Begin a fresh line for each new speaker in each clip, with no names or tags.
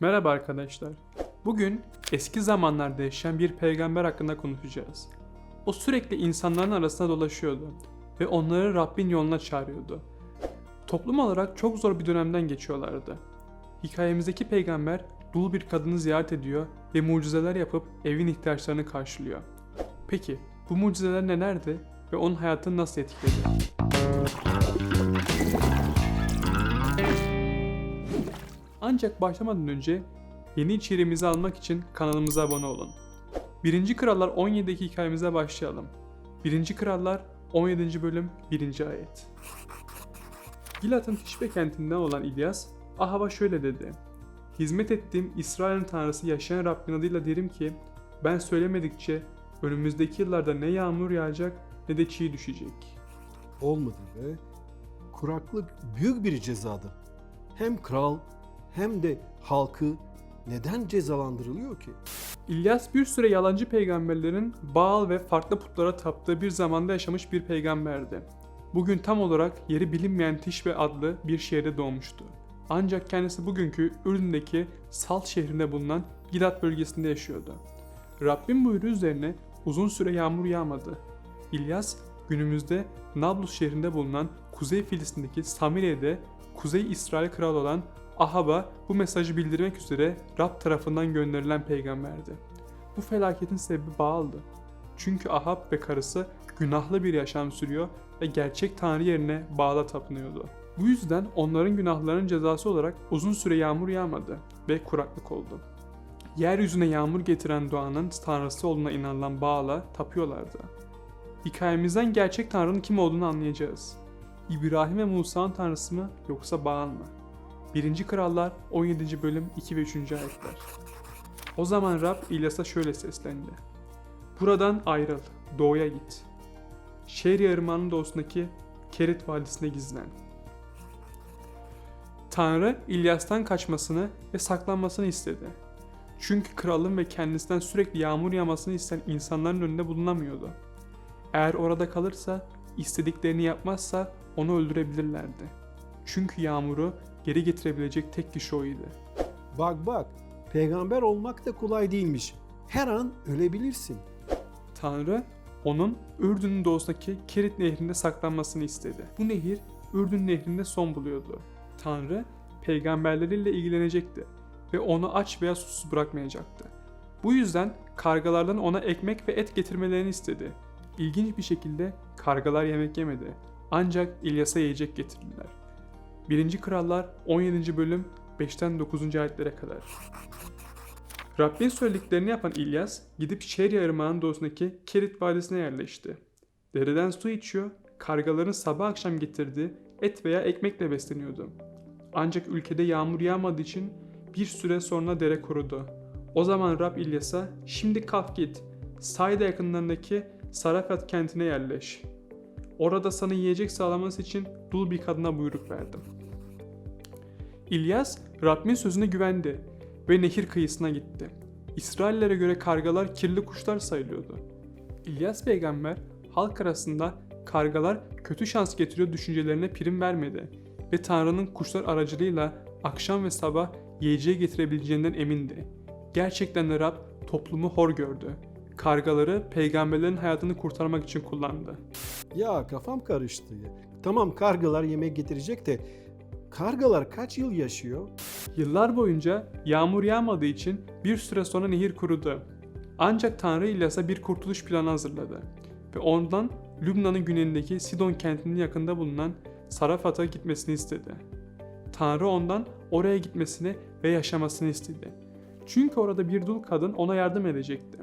Merhaba arkadaşlar. Bugün eski zamanlarda yaşayan bir peygamber hakkında konuşacağız. O sürekli insanların arasında dolaşıyordu ve onları Rabbin yoluna çağırıyordu. Toplum olarak çok zor bir dönemden geçiyorlardı. Hikayemizdeki peygamber dul bir kadını ziyaret ediyor ve mucizeler yapıp evin ihtiyaçlarını karşılıyor. Peki bu mucizeler nelerdi ve onun hayatını nasıl etkiledi? Ancak başlamadan önce yeni içeriğimizi almak için kanalımıza abone olun. 1. Krallar 17'deki hikayemize başlayalım. 1. Krallar 17. bölüm 1. ayet. Gilat'ın Tişbe kentinden olan İlyas, Ahab'a şöyle dedi. Hizmet ettiğim İsrail'in tanrısı yaşayan Rabbin adıyla derim ki, ben söylemedikçe önümüzdeki yıllarda ne yağmur yağacak ne de çiğ düşecek.
olmadı ve kuraklık büyük bir cezadır. Hem kral hem de halkı neden cezalandırılıyor ki?
İlyas bir süre yalancı peygamberlerin Baal ve farklı putlara taptığı bir zamanda yaşamış bir peygamberdi. Bugün tam olarak yeri bilinmeyen Tişbe adlı bir şehirde doğmuştu. Ancak kendisi bugünkü Ürdün'deki Salt şehrinde bulunan Gilat bölgesinde yaşıyordu. Rabbin buyruğu üzerine uzun süre yağmur yağmadı. İlyas günümüzde Nablus şehrinde bulunan Kuzey Filistin'deki Samire'de Kuzey İsrail kralı olan Ahab'a bu mesajı bildirmek üzere Rab tarafından gönderilen peygamberdi. Bu felaketin sebebi Baal'dı. Çünkü Ahab ve karısı günahlı bir yaşam sürüyor ve gerçek tanrı yerine Baal'a tapınıyordu. Bu yüzden onların günahlarının cezası olarak uzun süre yağmur yağmadı ve kuraklık oldu. Yeryüzüne yağmur getiren doğanın tanrısı olduğuna inanılan Baal'a tapıyorlardı. Hikayemizden gerçek tanrının kim olduğunu anlayacağız. İbrahim ve Musa'nın tanrısı mı yoksa Baal mı? 1. Krallar 17. bölüm 2 ve 3. ayetler. O zaman Rab İlyas'a şöyle seslendi. Buradan ayrıl, doğuya git. Şehir yarımanın doğusundaki Kerit Vadisi'ne gizlen. Tanrı İlyas'tan kaçmasını ve saklanmasını istedi. Çünkü kralın ve kendisinden sürekli yağmur yağmasını isteyen insanların önünde bulunamıyordu. Eğer orada kalırsa, istediklerini yapmazsa onu öldürebilirlerdi. Çünkü yağmuru geri getirebilecek tek kişi oydu.
Bak bak, peygamber olmak da kolay değilmiş. Her an ölebilirsin.
Tanrı onun Ürdün'ün doğusundaki Kerit nehrinde saklanmasını istedi. Bu nehir Ürdün nehrinde son buluyordu. Tanrı peygamberleriyle ilgilenecekti ve onu aç veya susuz bırakmayacaktı. Bu yüzden kargalardan ona ekmek ve et getirmelerini istedi. İlginç bir şekilde kargalar yemek yemedi. Ancak İlyas'a yiyecek getirdiler. 1. Krallar 17. bölüm 5'ten 9. ayetlere kadar. Rabbin söylediklerini yapan İlyas gidip Şeria Irmağı'nın doğusundaki Kerit Vadisi'ne yerleşti. Dereden su içiyor, kargaların sabah akşam getirdiği et veya ekmekle besleniyordu. Ancak ülkede yağmur yağmadığı için bir süre sonra dere kurudu. O zaman Rab İlyas'a şimdi kalk git, Sayda yakınlarındaki Sarafat kentine yerleş. Orada sana yiyecek sağlaması için dul bir kadına buyruk verdim. İlyas Rabbin sözüne güvendi ve nehir kıyısına gitti. İsraillere göre kargalar kirli kuşlar sayılıyordu. İlyas peygamber halk arasında kargalar kötü şans getiriyor düşüncelerine prim vermedi ve Tanrı'nın kuşlar aracılığıyla akşam ve sabah yiyeceği getirebileceğinden emindi. Gerçekten de Rab toplumu hor gördü. Kargaları peygamberlerin hayatını kurtarmak için kullandı.
Ya kafam karıştı. Tamam kargalar yemek getirecek de kargalar kaç yıl yaşıyor?
Yıllar boyunca yağmur yağmadığı için bir süre sonra nehir kurudu. Ancak Tanrı İlyas'a bir kurtuluş planı hazırladı ve ondan Lübnan'ın güneyindeki Sidon kentinin yakında bulunan Sarafat'a gitmesini istedi. Tanrı ondan oraya gitmesini ve yaşamasını istedi. Çünkü orada bir dul kadın ona yardım edecekti.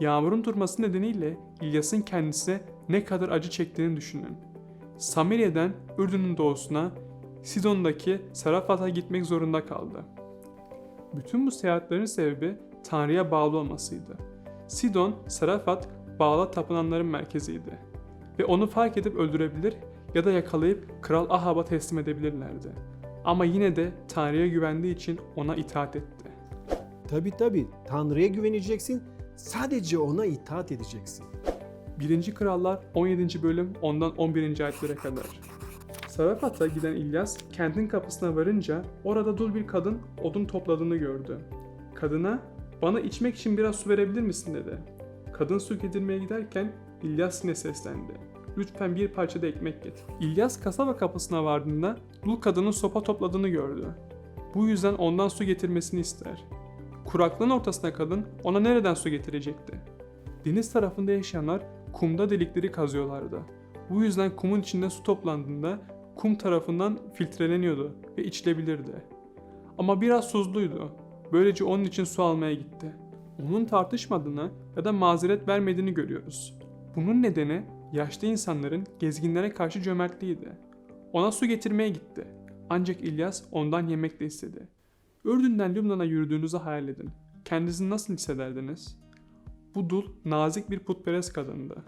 Yağmurun durması nedeniyle İlyas'ın kendisi ne kadar acı çektiğini düşünün. Samiriye'den Ürdün'ün doğusuna Sidon'daki Sarafat'a gitmek zorunda kaldı. Bütün bu seyahatlerin sebebi Tanrı'ya bağlı olmasıydı. Sidon, Sarafat, Bağla tapınanların merkeziydi. Ve onu fark edip öldürebilir ya da yakalayıp Kral Ahab'a teslim edebilirlerdi. Ama yine de Tanrı'ya güvendiği için ona itaat etti.
Tabi tabi Tanrı'ya güveneceksin. Sadece ona itaat edeceksin.
1. Krallar 17. bölüm ondan 11. ayetlere kadar. Sarapat'a giden İlyas kentin kapısına varınca orada dul bir kadın odun topladığını gördü. Kadına bana içmek için biraz su verebilir misin dedi. Kadın su getirmeye giderken İlyas yine seslendi. Lütfen bir parça da ekmek getir. İlyas kasaba kapısına vardığında dul kadının sopa topladığını gördü. Bu yüzden ondan su getirmesini ister. Kuraklığın ortasına kadın ona nereden su getirecekti? Deniz tarafında yaşayanlar kumda delikleri kazıyorlardı. Bu yüzden kumun içinde su toplandığında kum tarafından filtreleniyordu ve içilebilirdi. Ama biraz tuzluydu. Böylece onun için su almaya gitti. Onun tartışmadığını ya da mazeret vermediğini görüyoruz. Bunun nedeni yaşlı insanların gezginlere karşı cömertliğiydi. Ona su getirmeye gitti. Ancak İlyas ondan yemek de istedi. Ürdün'den Lübnan'a yürüdüğünüzü hayal edin. Kendinizi nasıl hissederdiniz? Bu dul nazik bir putperest kadındı.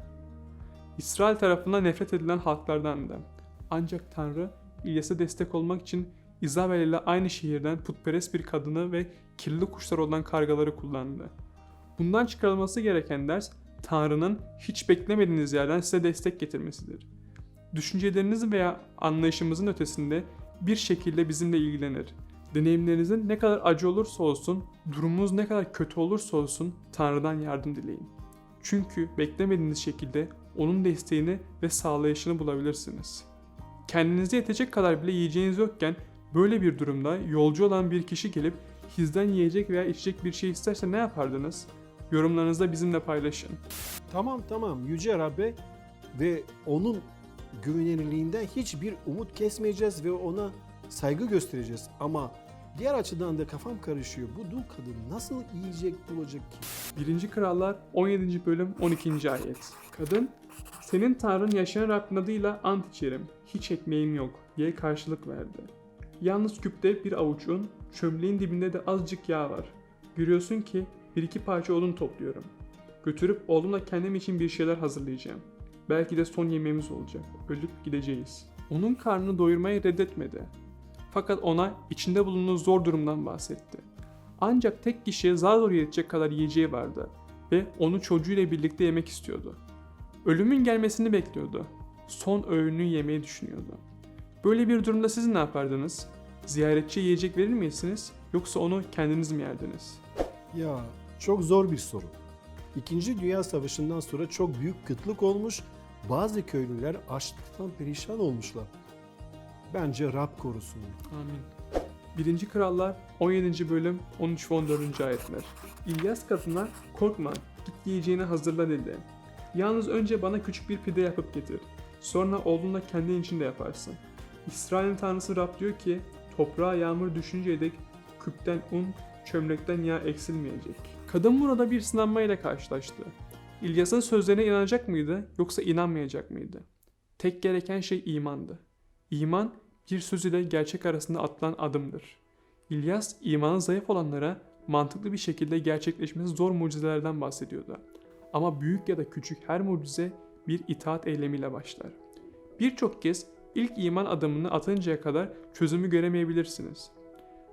İsrail tarafından nefret edilen halklardandı. Ancak Tanrı İlyas'a destek olmak için İzabel ile aynı şehirden putperest bir kadını ve kirli kuşlar olan kargaları kullandı. Bundan çıkarılması gereken ders Tanrı'nın hiç beklemediğiniz yerden size destek getirmesidir. Düşüncelerinizin veya anlayışımızın ötesinde bir şekilde bizimle ilgilenir. Deneyimlerinizin ne kadar acı olursa olsun, durumunuz ne kadar kötü olursa olsun Tanrı'dan yardım dileyin. Çünkü beklemediğiniz şekilde onun desteğini ve sağlayışını bulabilirsiniz. Kendinize yetecek kadar bile yiyeceğiniz yokken böyle bir durumda yolcu olan bir kişi gelip sizden yiyecek veya içecek bir şey isterse ne yapardınız? Yorumlarınızda bizimle paylaşın.
Tamam tamam Yüce Rabbe ve onun güvenilirliğinden hiçbir umut kesmeyeceğiz ve ona saygı göstereceğiz. Ama diğer açıdan da kafam karışıyor. Bu dul kadın nasıl yiyecek bulacak ki?
1. Krallar 17. bölüm 12. ayet. Kadın, senin Tanrın yaşayan Rabbin adıyla ant içerim, hiç ekmeğim yok diye karşılık verdi. Yalnız küpte bir avuç un, çömleğin dibinde de azıcık yağ var. Görüyorsun ki bir iki parça odun topluyorum. Götürüp oğlumla kendim için bir şeyler hazırlayacağım. Belki de son yemeğimiz olacak. Ölüp gideceğiz. Onun karnını doyurmayı reddetmedi. Fakat ona içinde bulunduğu zor durumdan bahsetti. Ancak tek kişiye zar zor yetecek kadar yiyeceği vardı ve onu çocuğuyla birlikte yemek istiyordu. Ölümün gelmesini bekliyordu. Son öğünü yemeyi düşünüyordu. Böyle bir durumda siz ne yapardınız? Ziyaretçiye yiyecek verir miydiniz yoksa onu kendiniz mi yerdiniz?
Ya çok zor bir soru. İkinci Dünya Savaşı'ndan sonra çok büyük kıtlık olmuş, bazı köylüler açlıktan perişan olmuşlar. Bence Rab korusun.
Amin. 1. Krallar 17. bölüm 13 ve 14. ayetler. İlyas kadına korkma git yiyeceğini hazırla dedi. Yalnız önce bana küçük bir pide yapıp getir. Sonra oğlunla kendin için de yaparsın. İsrail'in tanrısı Rab diyor ki toprağa yağmur düşünceye dek küpten un, çömlekten yağ eksilmeyecek. Kadın burada bir sınanmayla karşılaştı. İlyas'ın sözlerine inanacak mıydı yoksa inanmayacak mıydı? Tek gereken şey imandı. İman bir söz ile gerçek arasında atılan adımdır. İlyas imanı zayıf olanlara mantıklı bir şekilde gerçekleşmesi zor mucizelerden bahsediyordu. Ama büyük ya da küçük her mucize bir itaat eylemiyle başlar. Birçok kez ilk iman adımını atıncaya kadar çözümü göremeyebilirsiniz.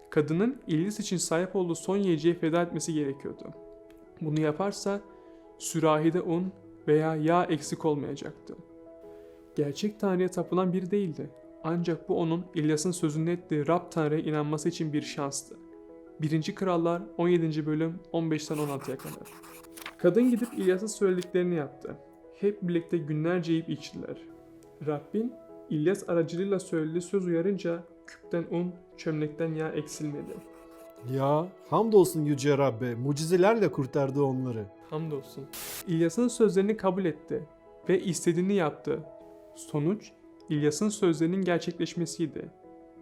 Kadının İlyas için sahip olduğu son yiyeceği feda etmesi gerekiyordu. Bunu yaparsa sürahide un veya yağ eksik olmayacaktı. Gerçek Tanrı'ya tapılan biri değildi. Ancak bu onun İlyas'ın sözünü ettiği Rab Tanrı'ya inanması için bir şanstı. 1. Krallar 17. bölüm 15'ten 16'ya kadar. Kadın gidip İlyas'ın söylediklerini yaptı. Hep birlikte günlerce yiyip içtiler. Rabbin İlyas aracılığıyla söylediği söz uyarınca küpten un, çömlekten yağ eksilmedi.
Ya hamdolsun Yüce Rabbe, mucizelerle kurtardı onları.
Hamdolsun. İlyas'ın sözlerini kabul etti ve istediğini yaptı. Sonuç İlyas'ın sözlerinin gerçekleşmesiydi.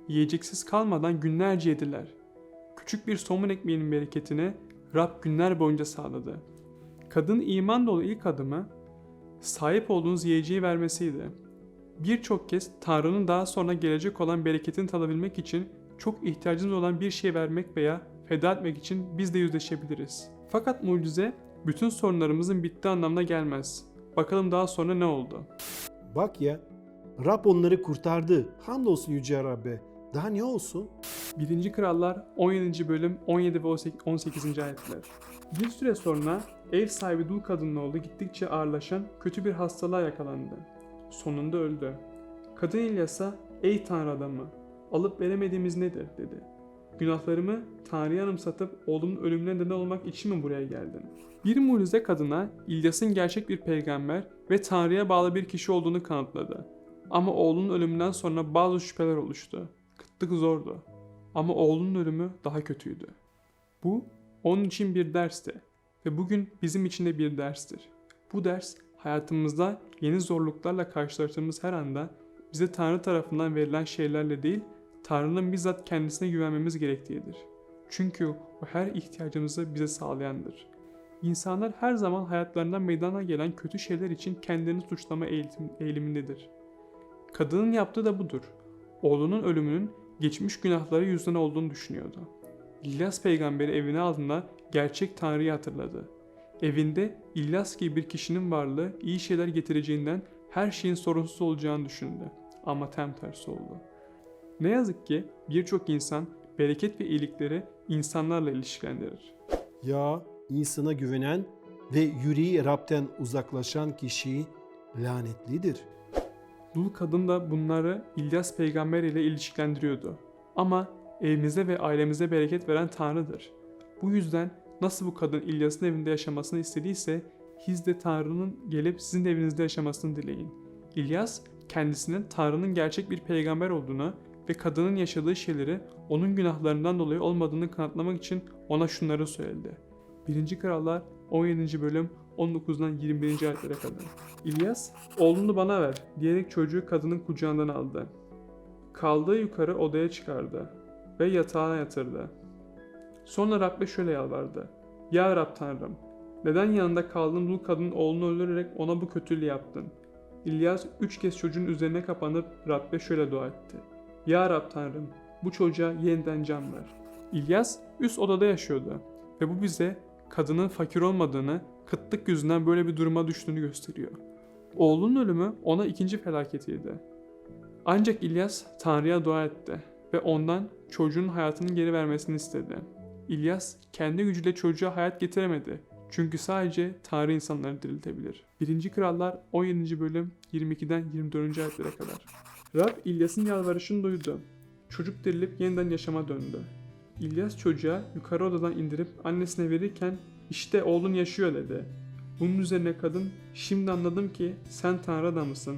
Yiyeceksiz kalmadan günlerce yediler. Küçük bir somun ekmeğinin bereketini Rab günler boyunca sağladı. Kadın iman dolu ilk adımı sahip olduğunuz yiyeceği vermesiydi. Birçok kez Tanrı'nın daha sonra gelecek olan bereketini tadabilmek için çok ihtiyacımız olan bir şey vermek veya feda etmek için biz de yüzleşebiliriz. Fakat mucize bütün sorunlarımızın bittiği anlamına gelmez. Bakalım daha sonra ne oldu?
Bak ya, Rab onları kurtardı. Hamdolsun Yüce Rabbe. Daha ne olsun?
1. Krallar 17. bölüm 17 ve 18. ayetler. Bir süre sonra ev sahibi dul kadının oğlu gittikçe ağırlaşan kötü bir hastalığa yakalandı. Sonunda öldü. Kadın İlyas'a Ey Tanrı adamı, alıp veremediğimiz nedir dedi. Günahlarımı Tanrı'ya anımsatıp oğlumun ölümüne neden olmak için mi buraya geldin? Bir mucize kadına İlyas'ın gerçek bir peygamber ve Tanrı'ya bağlı bir kişi olduğunu kanıtladı. Ama oğlunun ölümünden sonra bazı şüpheler oluştu. Kıtlık zordu. Ama oğlunun ölümü daha kötüydü. Bu onun için bir dersti ve bugün bizim için de bir derstir. Bu ders hayatımızda yeni zorluklarla karşılaştığımız her anda bize Tanrı tarafından verilen şeylerle değil, Tanrı'nın bizzat kendisine güvenmemiz gerektiğidir. Çünkü o her ihtiyacımızı bize sağlayandır. İnsanlar her zaman hayatlarından meydana gelen kötü şeyler için kendilerini suçlama eğitim, eğilimindedir. Kadının yaptığı da budur. Oğlunun ölümünün geçmiş günahları yüzünden olduğunu düşünüyordu. İlyas peygamberi evine aldığında gerçek Tanrı'yı hatırladı. Evinde İlyas gibi bir kişinin varlığı iyi şeyler getireceğinden her şeyin sorunsuz olacağını düşündü. Ama tam tersi oldu. Ne yazık ki birçok insan bereket ve iyilikleri insanlarla ilişkilendirir.
Ya insana güvenen ve yüreği Rab'den uzaklaşan kişi lanetlidir.
Dul kadın da bunları İlyas peygamber ile ilişkilendiriyordu. Ama evimize ve ailemize bereket veren Tanrı'dır. Bu yüzden nasıl bu kadın İlyas'ın evinde yaşamasını istediyse siz de Tanrı'nın gelip sizin evinizde yaşamasını dileyin. İlyas kendisinin Tanrı'nın gerçek bir peygamber olduğunu ve kadının yaşadığı şeyleri onun günahlarından dolayı olmadığını kanıtlamak için ona şunları söyledi. 1. Krallar 17. bölüm 19'dan 21. ayetlere kadar. İlyas, oğlunu bana ver diyerek çocuğu kadının kucağından aldı. Kaldığı yukarı odaya çıkardı ve yatağına yatırdı. Sonra Rab'be şöyle yalvardı. Ya Rab Tanrım, neden yanında kaldığın dul kadının oğlunu öldürerek ona bu kötülüğü yaptın? İlyas üç kez çocuğun üzerine kapanıp Rab'be şöyle dua etti. Ya Rab Tanrım, bu çocuğa yeniden can ver. İlyas üst odada yaşıyordu ve bu bize kadının fakir olmadığını, kıtlık yüzünden böyle bir duruma düştüğünü gösteriyor. Oğlunun ölümü ona ikinci felaketiydi. Ancak İlyas Tanrı'ya dua etti ve ondan çocuğun hayatını geri vermesini istedi. İlyas kendi gücüyle çocuğa hayat getiremedi. Çünkü sadece Tanrı insanları diriltebilir. 1. Krallar 17. bölüm 22'den 24. ayetlere kadar. Rab İlyas'ın yalvarışını duydu. Çocuk dirilip yeniden yaşama döndü. İlyas çocuğa yukarı odadan indirip annesine verirken işte oğlun yaşıyor dedi. Bunun üzerine kadın şimdi anladım ki sen Tanrı adamısın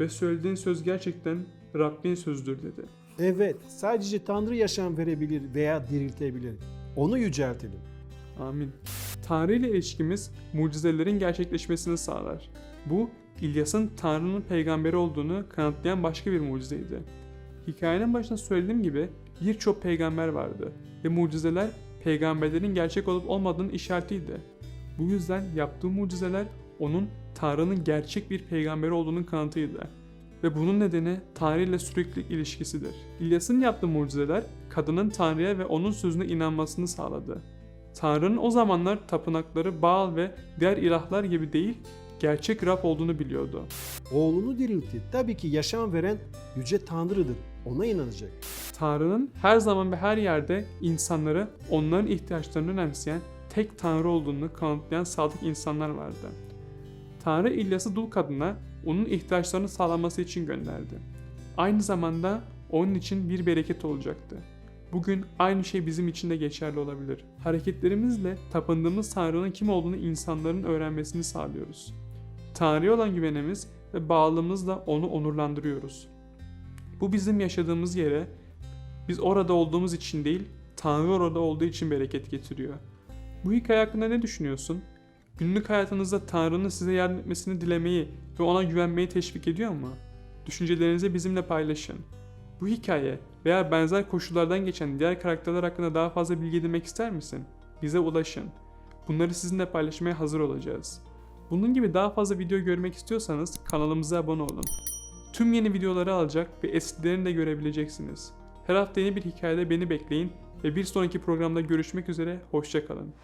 ve söylediğin söz gerçekten Rabbin sözdür dedi.
Evet, sadece Tanrı yaşam verebilir veya diriltebilir. Onu yüceltelim.
Amin. Tanrı ile ilişkimiz mucizelerin gerçekleşmesini sağlar. Bu İlyas'ın Tanrı'nın peygamberi olduğunu kanıtlayan başka bir mucizeydi. Hikayenin başında söylediğim gibi birçok peygamber vardı ve mucizeler peygamberlerin gerçek olup olmadığının işaretiydi. Bu yüzden yaptığı mucizeler onun Tanrı'nın gerçek bir peygamberi olduğunun kanıtıydı. Ve bunun nedeni Tanrı ile sürekli ilişkisidir. İlyas'ın yaptığı mucizeler kadının Tanrı'ya ve onun sözüne inanmasını sağladı. Tanrı'nın o zamanlar tapınakları Baal ve diğer ilahlar gibi değil, gerçek Rab olduğunu biliyordu.
Oğlunu diriltti. Tabii ki yaşam veren yüce Tanrı'dır. Ona inanacak.
Tanrı'nın her zaman ve her yerde insanları onların ihtiyaçlarını önemseyen tek Tanrı olduğunu kanıtlayan sadık insanlar vardı. Tanrı İlyas'ı dul kadına onun ihtiyaçlarını sağlaması için gönderdi. Aynı zamanda onun için bir bereket olacaktı. Bugün aynı şey bizim için de geçerli olabilir. Hareketlerimizle tapındığımız Tanrı'nın kim olduğunu insanların öğrenmesini sağlıyoruz. Tanrı'ya olan güvenimiz ve bağlılığımızla onu onurlandırıyoruz. Bu bizim yaşadığımız yere biz orada olduğumuz için değil, Tanrı orada olduğu için bereket getiriyor. Bu hikaye hakkında ne düşünüyorsun? Günlük hayatınızda Tanrı'nın size yardım etmesini dilemeyi ve ona güvenmeyi teşvik ediyor mu? Düşüncelerinizi bizimle paylaşın. Bu hikaye veya benzer koşullardan geçen diğer karakterler hakkında daha fazla bilgi edinmek ister misin? Bize ulaşın. Bunları sizinle paylaşmaya hazır olacağız. Bunun gibi daha fazla video görmek istiyorsanız kanalımıza abone olun. Tüm yeni videoları alacak ve eskilerini de görebileceksiniz. Her hafta yeni bir hikayede beni bekleyin ve bir sonraki programda görüşmek üzere, hoşçakalın.